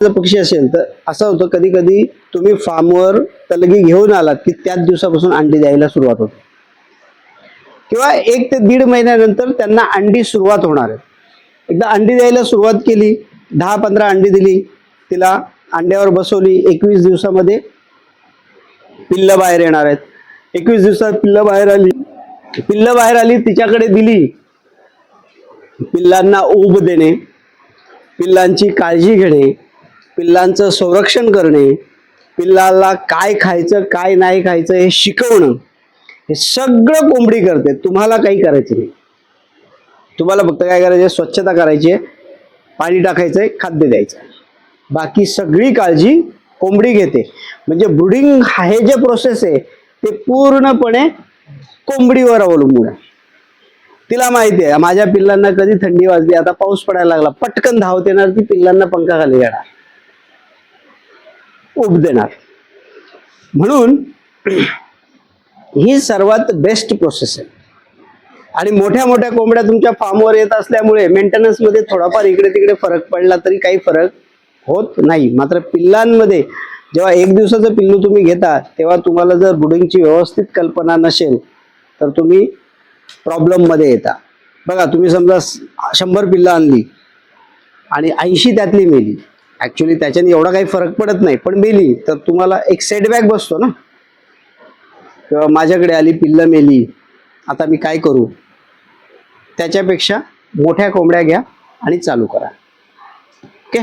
पक्षी असेल तर असं होतं कधी कधी तुम्ही फार्मवर तलगी घेऊन आलात की त्याच दिवसापासून अंडी द्यायला सुरुवात होते. किंवा एक ते दीड महिन्यानंतर त्यांना अंडी सुरुवात होणार आहे. एकदा अंडी द्यायला सुरुवात केली दहा पंधरा अंडी दिली तिला अंड्यावर बसवली एकवीस दिवसामध्ये पिल्लं बाहेर येणार आहेत. एकवीस दिवसात पिल्लं बाहेर आली पिल्लं बाहेर आली तिच्याकडे दिली पिल्लांना ऊब देणे पिल्लांची काळजी घेणे पिल्लांचं संरक्षण करणे पिल्लाला काय खायचं काय नाही खायचं हे शिकवणं हे सगळं कोंबडी करते. तुम्हाला काही करायचं नाही. तुम्हाला फक्त काय करायचं स्वच्छता करायची आहे. पाणी टाकायचं आहे खाद्य द्यायचं आहे. बाकी सगळी काळजी कोंबडी घेते. म्हणजे ब्रुडिंग हे जे प्रोसेस आहे ते पूर्णपणे कोंबडीवर अवलंबून आहे. तिला माहिती आहे माझ्या पिल्लांना कधी थंडी वाजली आता पाऊस पडायला लागला पटकन धावते ना ती पिल्लांना पंखा खाली येणार उब देणार. म्हणून ही सर्वात बेस्ट प्रोसेस आहे. आणि मोठ्या मोठ्या कोंबड्या तुमच्या फार्मवर येत असल्यामुळे मेंटेनन्समध्ये थोडाफार इकडे तिकडे फरक पडला तरी काही फरक होत नाही. मात्र पिल्लांमध्ये जेव्हा एक दिवसाचं पिल्लू तुम्ही घेता तेव्हा तुम्हाला जर ब्रुडिंगची व्यवस्थित कल्पना नसेल तर तुम्ही प्रॉब्लेममध्ये येता. बघा तुम्ही समजा शंभर पिल्लं आणली आणि ऐंशी त्यातली मेली. ऍक्च्युली त्याच्याने एवढा काही फरक पडत नाही. पण मेली तर तुम्हाला एक सेटबॅक बसतो ना. किंवा माझ्याकडे आली पिल्लं मेली आता मी काय करू? त्याच्यापेक्षा मोठ्या कोंबड्या घ्या आणि चालू करा. ओके